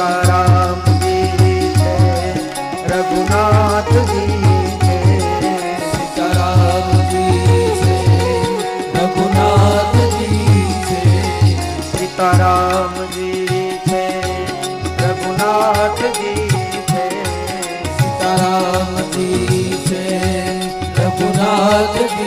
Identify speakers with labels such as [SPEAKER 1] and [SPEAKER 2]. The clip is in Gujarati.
[SPEAKER 1] તુકારામ રઘુનાથજી સીતારામ જી છે રઘુનાથજી છે
[SPEAKER 2] સીતારામ જી છે રઘુનાથજી